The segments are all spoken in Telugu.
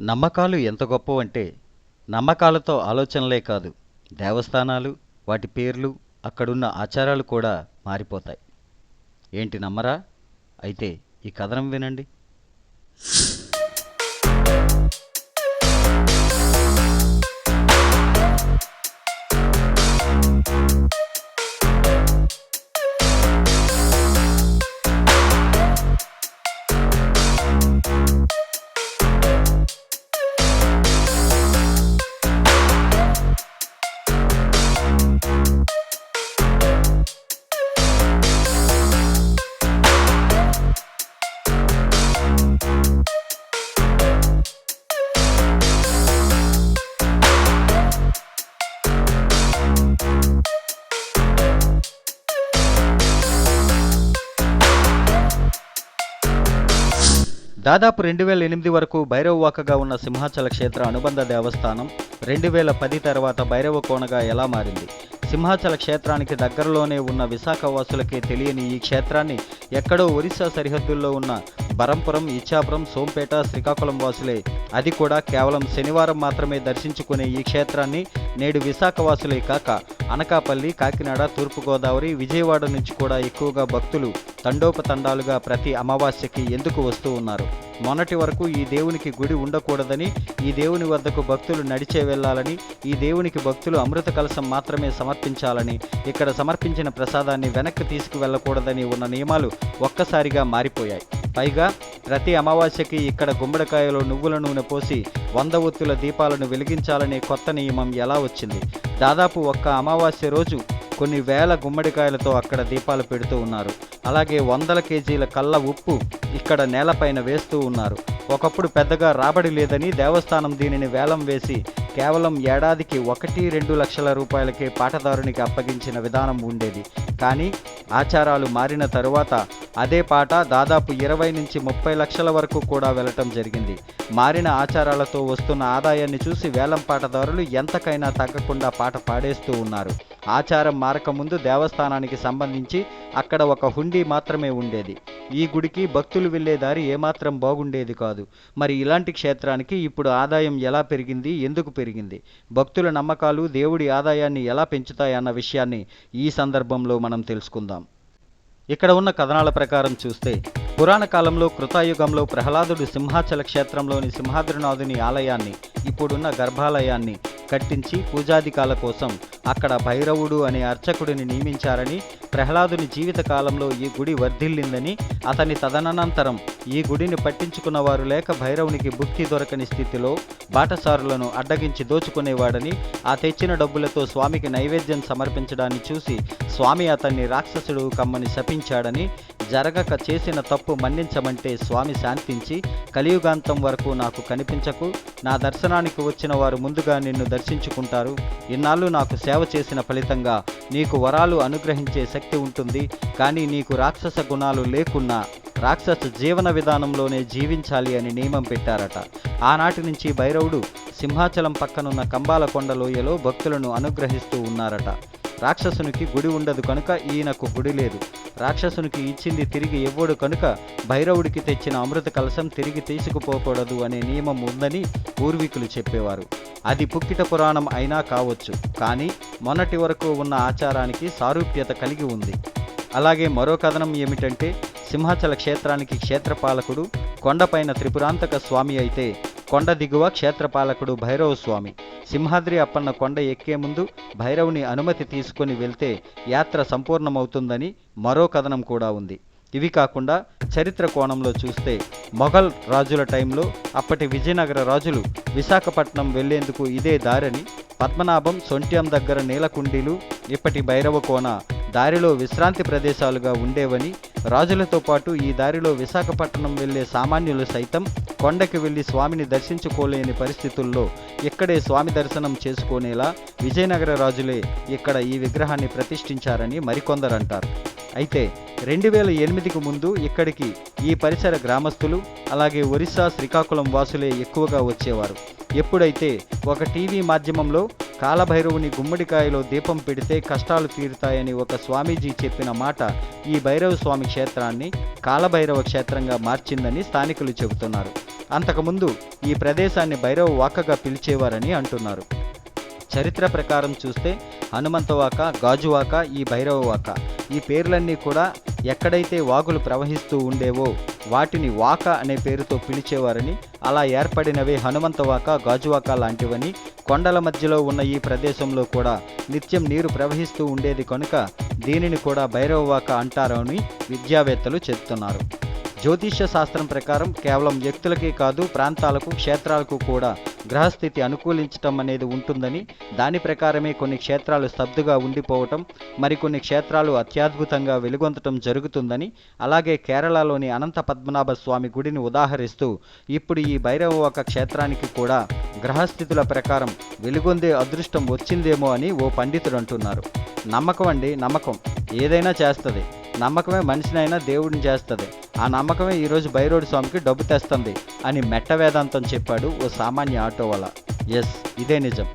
నమ్మకాలు ఎంత గొప్పవంటే నమ్మకాలతో ఆలోచనలే కాదు దేవస్థానాలు వాటి పేర్లు అక్కడున్న ఆచారాలు కూడా మారిపోతాయి. ఏంటి నమ్మరా? అయితే ఈ కథనం వినండి. దాదాపు రెండు వేల ఎనిమిది వరకు భైరవవాకగా ఉన్న సింహాచల క్షేత్ర అనుబంధ దేవస్థానం రెండు వేల పది తర్వాత భైరవ కోనగా ఎలా మారింది? సింహాచల క్షేత్రానికి దగ్గరలోనే ఉన్న విశాఖ వాసులకే తెలియని ఈ క్షేత్రాన్ని ఎక్కడో ఒరిస్సా సరిహద్దుల్లో ఉన్న బరంపురం ఇచ్చాపురం సోంపేట శ్రీకాకుళం వాసులే. అది కూడా కేవలం శనివారం మాత్రమే దర్శించుకునే ఈ క్షేత్రాన్ని నేడు విశాఖ వాసులే కాక అనకాపల్లి కాకినాడ తూర్పుగోదావరి విజయవాడ నుంచి కూడా ఎక్కువగా భక్తులు తండోపతండాలుగా ప్రతి అమావాస్యకి ఎందుకు వస్తూ ఉన్నారు? మొన్నటి వరకు ఈ దేవునికి గుడి ఉండకూడదని ఈ దేవుని వద్దకు భక్తులు నడిచే వెళ్ళాలని ఈ దేవునికి భక్తులు అమృత కలశం మాత్రమే సమర్పించాలని ఇక్కడ సమర్పించిన ప్రసాదాన్ని వెనక్కి తీసుకువెళ్ళకూడదని ఉన్న నియమాలు ఒక్కసారిగా మారిపోయాయి. పైగా ప్రతి అమావాస్యకి ఇక్కడ గుమ్మడికాయలో నువ్వుల నూనె పోసి వంద ఒత్తుల దీపాలను వెలిగించాలనే కొత్త నియమం ఎలా వచ్చింది? దాదాపు ఒక్క అమావాస్య రోజు కొన్ని వేల గుమ్మడికాయలతో అక్కడ దీపాలు పెడుతూ ఉన్నారు. అలాగే వందల కేజీల కళ్ళ ఉప్పు ఇక్కడ నేలపైన వేస్తూ ఉన్నారు. ఒకప్పుడు పెద్దగా రాబడి లేదని దేవస్థానం దీనిని వేలం వేసి కేవలం ఏడాదికి ఒకటి రెండు లక్షల రూపాయలకే పాటదారునికి అప్పగించిన విధానం ఉండేది. కానీ ఆచారాలు మారిన తరువాత అదే పాట దాదాపు ఇరవై నుంచి ముప్పై లక్షల వరకు కూడా వెళ్ళటం జరిగింది. మారిన ఆచారాలతో వస్తున్న ఆదాయాన్ని చూసి వేలం పాటదారులు ఎంతకైనా తగ్గకుండా పాట పాడేస్తూ ఉన్నారు. ఆచారం మారకముందు దేవస్థానానికి సంబంధించి అక్కడ ఒక హుండీ మాత్రమే ఉండేది. ఈ గుడికి భక్తులు వెళ్ళే దారి ఏమాత్రం బాగుండేది కాదు. మరి ఇలాంటి క్షేత్రానికి ఇప్పుడు ఆదాయం ఎలా పెరిగింది? ఎందుకు పెరిగింది? భక్తుల నమ్మకాలు దేవుడి ఆదాయాన్ని ఎలా పెంచుతాయన్న విషయాన్ని ఈ సందర్భంలో మనం తెలుసుకుందాం. ఇక్కడ ఉన్న కథనాల ప్రకారం చూస్తే పురాణ కాలంలో కృతాయుగంలో ప్రహ్లాదుడు సింహాచల క్షేత్రంలోని సింహాద్రినాథుని ఆలయాన్ని ఇప్పుడున్న గర్భాలయాన్ని కట్టించి పూజాధికాల కోసం అక్కడ భైరవుడు అనే అర్చకుడిని నియమించారని ప్రహ్లాదుని జీవిత కాలంలో ఈ గుడి వర్ధిల్లిందని అతని తదనంతరం ఈ గుడిని పట్టించుకున్నవారు లేక భైరవునికి భుక్తి దొరకని స్థితిలో బాటసారులను అడ్డగించి దోచుకునేవాడని ఆ తెచ్చిన డబ్బులతో స్వామికి నైవేద్యం సమర్పించడాన్ని చూసి స్వామి అతన్ని రాక్షసుడు కమ్మని శపించాడని జరగక చేసిన తప్పు మన్నించమంటే స్వామి శాంతించి కలియుగాంతం వరకు నాకు కనిపించకు. నా దర్శనానికి వచ్చిన వారు ముందుగా నిన్ను దర్శించుకుంటారు. ఇన్నాళ్ళు నాకు సేవ చేసిన ఫలితంగా నీకు వరాలు అనుగ్రహించే శక్తి ఉంటుంది. కానీ నీకు రాక్షస గుణాలు లేకున్నా రాక్షస జీవన విధానంలోనే జీవించాలి అని నియమం పెట్టారట. ఆనాటి నుంచి భైరవుడు సింహాచలం పక్కనున్న కంబాలకొండ లోయలో భక్తులను అనుగ్రహిస్తూ ఉన్నారట. రాక్షసునికి గుడి ఉండదు కనుక ఈయనకు గుడి లేదు. రాక్షసునికి ఇచ్చింది తిరిగి ఇవ్వడు కనుక భైరవుడికి తెచ్చిన అమృత కలశం తిరిగి తీసుకుపోకూడదు అనే నియమం ఉందని పూర్వీకులు చెప్పేవారు. అది పుక్కిట పురాణం అయినా కావచ్చు కానీ మొన్నటి వరకు ఉన్న ఆచారానికి సారూప్యత కలిగి ఉంది. అలాగే మరో కథనం ఏమిటంటే సింహాచల క్షేత్రానికి క్షేత్రపాలకుడు కొండపైన త్రిపురాంతక స్వామి అయితే కొండ దిగువ క్షేత్రపాలకుడు భైరవ స్వామి. సింహాద్రి అప్పన్న కొండ ఎక్కే ముందు భైరవుని అనుమతి తీసుకొని వెళ్తే యాత్ర సంపూర్ణమవుతుందని మరో కథనం కూడా ఉంది. ఇవి కాకుండా చరిత్ర కోణంలో చూస్తే మొఘల్ రాజుల టైంలో అప్పటి విజయనగర రాజులు విశాఖపట్నం వెళ్ళేందుకు ఇదే దారని పద్మనాభం సొంట్యం దగ్గర నీలకుండీలు ఇప్పటి భైరవ కోన దారిలో విశ్రాంతి ప్రదేశాలుగా ఉండేవని రాజులతో పాటు ఈ దారిలో విశాఖపట్నం వెళ్ళే సామాన్యులు సైతం కొండకి వెళ్ళి స్వామిని దర్శించుకోలేని పరిస్థితుల్లో ఇక్కడే స్వామి దర్శనం చేసుకునేలా విజయనగర రాజులే ఇక్కడ ఈ విగ్రహాన్ని ప్రతిష్ఠించారని మరికొందరంటారు. అయితే రెండు వేల ఎనిమిదికి ముందు ఇక్కడికి ఈ పరిసర గ్రామస్తులు అలాగే ఒరిస్సా శ్రీకాకుళం వాసులే ఎక్కువగా వచ్చేవారు. ఎప్పుడైతే ఒక టీవీ మాధ్యమంలో కాలభైరవుని గుమ్మడికాయలో దీపం పెడితే కష్టాలు తీరుతాయని ఒక స్వామీజీ చెప్పిన మాట ఈ భైరవ స్వామి క్షేత్రాన్ని కాలభైరవ క్షేత్రంగా మార్చిందని స్థానికులు చెబుతున్నారు. అంతకుముందు ఈ ప్రదేశాన్ని భైరవ వాకగా పిలిచేవారని అంటున్నారు. చరిత్ర ప్రకారం చూస్తే హనుమంతవాక గాజువాక ఈ భైరవవాక ఈ పేర్లన్నీ కూడా ఎక్కడైతే వాగులు ప్రవహిస్తూ ఉండేవో వాటిని వాక అనే పేరుతో పిలిచేవారని అలా ఏర్పడినవే హనుమంతవాక గాజువాక లాంటివని కొండల మధ్యలో ఉన్న ఈ ప్రదేశంలో కూడా నిత్యం నీరు ప్రవహిస్తూ ఉండేది కనుక దీనిని కూడా భైరవవాక అంటారని విద్యావేత్తలు చెబుతున్నారు జ్యోతిష్య శాస్త్రం ప్రకారం కేవలం వ్యక్తులకే కాదు ప్రాంతాలకు క్షేత్రాలకు కూడా గ్రహస్థితి అనుకూలించటం అనేది ఉంటుందని దాని ప్రకారమే కొన్ని క్షేత్రాలు స్తబ్దుగా ఉండిపోవటం మరికొన్ని క్షేత్రాలు అత్యద్భుతంగా వెలుగొందటం జరుగుతుందని అలాగే కేరళలోని అనంత పద్మనాభ స్వామి గుడిని ఉదాహరిస్తూ ఇప్పుడు ఈ భైరవ ఒక క్షేత్రానికి కూడా గ్రహస్థితుల ప్రకారం వెలుగొందే అదృష్టం వచ్చిందేమో అని ఓ పండితుడు అంటున్నారు. నమ్మకం అండి నమ్మకం. ఏదైనా చేస్తుంది. నమ్మకమే మనిషినైనా దేవుడిని చేస్తుంది. ఆ నమ్మకమే ఈరోజు బైరోడ్ స్వామికి డబ్బు తెస్తుంది అని మెట్ట వేదాంతం చెప్పాడు ఓ సామాన్య ఆటో వల్ల ఎస్ ఇదే నిజం.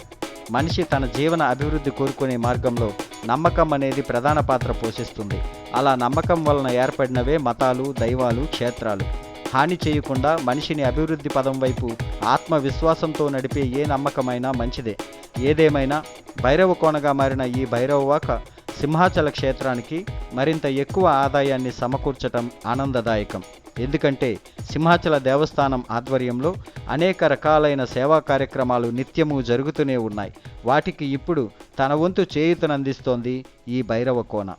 మనిషి తన జీవన అభివృద్ధి కోరుకునే మార్గంలో నమ్మకం అనేది ప్రధాన పాత్ర పోషిస్తుంది. అలా నమ్మకం వలన ఏర్పడినవే మతాలు దైవాలు క్షేత్రాలు. హాని చేయకుండా మనిషిని అభివృద్ధి పదం వైపు ఆత్మవిశ్వాసంతో నడిపే ఏ నమ్మకమైనా మంచిదే. ఏదేమైనా భైరవ కోణగా మారిన ఈ భైరవవాక సింహాచల క్షేత్రానికి మరింత ఎక్కువ ఆదాయాన్ని సమకూర్చటం ఆనందదాయకం. ఎందుకంటే సింహాచల దేవస్థానం ఆధ్వర్యంలో అనేక రకాలైన సేవా కార్యక్రమాలు నిత్యము జరుగుతూనే ఉన్నాయి. వాటికి ఇప్పుడు తన వంతు చేయూతనందిస్తోంది ఈ భైరవ కోన.